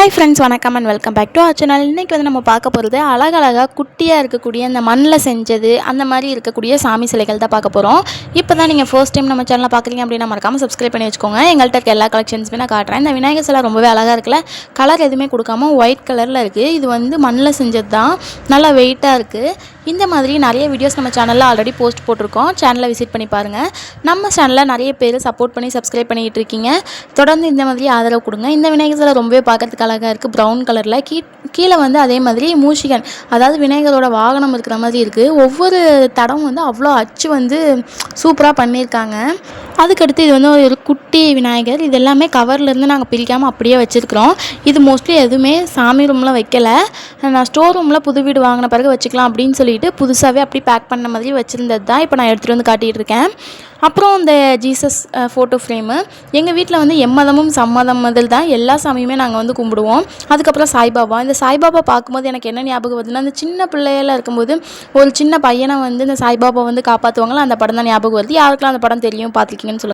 Hi friends வணக்கம் and welcome back to our channel இன்றைக்கி வந்து நம்ம பார்க்க போகிறது அழகழகாக குட்டியாக இருக்கக்கூடிய அந்த மண்ணில் செஞ்சது அந்த மாதிரி இருக்கக்கூடிய சாமி சிலைகள் தான் பார்க்க போகிறோம் இப்போ தான் நீங்கள் ஃபர்ஸ்ட் டைம் நம்ம சேனலில் பார்க்குறீங்க அப்படின்னா மறக்காமல் சப்ஸ்கிரைப் பண்ணி வச்சுக்கோங்க. எங்கள்கிட்ட இருக்க எல்லா கலெக்ஷன்ஸுமே நான் காட்டுறேன். இந்த விநாயகர் சிலை ரொம்பவே அழகாக இருக்குல்ல கலர் எதுவுமே கொடுக்காம ஒயிட் கலரில் இருக்குது இது வந்து மண்ணில் செஞ்சது தான் நல்லா வெயிட்டாக இருக்குது இந்த மாதிரி நிறைய வீடியோஸ் நம்ம சேனலில் ஆல்ரெடி போஸ்ட் போட்டிருக்கோம். சேனலை விசிட் பண்ணி பாருங்கள் நம்ம சேனலில் நிறைய பேர் சப்போர்ட் பண்ணி சப்ஸ்கிரைப் பண்ணிகிட்டு இருக்கீங்க. தொடர்ந்து இந்த மாதிரி ஆதரவு கொடுங்க. இந்த விநாயகர் சிலை ரொம்பவே பார்க்கறதுக்கு அழகாக இருக்குது ப்ரௌன் கலரில் கீ கீழே வந்து அதே மாதிரி மூஷிகன் அதாவது விநாயகரோட வாகனம் இருக்கிற மாதிரி இருக்குது ஒவ்வொரு தடம் வந்து அவ்வளோ அச்சு வந்து சூப்பராக பண்ணியிருக்காங்க. அதுக்கடுத்து இது வந்து ஒரு குட்டி விநாயகர். இது எல்லாமே கவர்லேருந்து நாங்கள் பிரிக்காமல் அப்படியே வச்சுருக்குறோம். இது மோஸ்ட்லி எதுவுமே சாமி ரூமில் வைக்கல. நான் ஸ்டோர் ரூமில் புது வீடு வாங்கின பிறகு வச்சுக்கலாம் அப்படின்னு சொல்லிட்டு புதுசாகவே அப்படி பேக் பண்ண மாதிரி வச்சுருந்தது தான் இப்போ நான் எடுத்துகிட்டு வந்து காட்டிகிட்டு இருக்கேன். அப்புறம் இந்த ஜீசஸ் ஃபோட்டோ ஃப்ரேமு எங்கள் வீட்டில் வந்து எம்மதமும் சம்மதம் மதில் தான் எல்லா சாமியுமே நாங்கள் வந்து கும்பிடுவோம். அதுக்கப்புறம் சாய்பாபா. இந்த சாய்பாபா பார்க்கும்போது எனக்கு என்ன ஞாபகம் வருதுன்னா அந்த சின்ன பிள்ளையெல்லாம் இருக்கும்போது ஒரு சின்ன பையனை வந்து இந்த சாய்பாபா வந்து காப்பாற்றுவாங்களா அந்த படம் தான் ஞாபகம் வருது. யாருக்கெல்லாம் அந்த படம் தெரியும்? பார்த்துருக்கீங்கன்னு சொல்லுங்கள்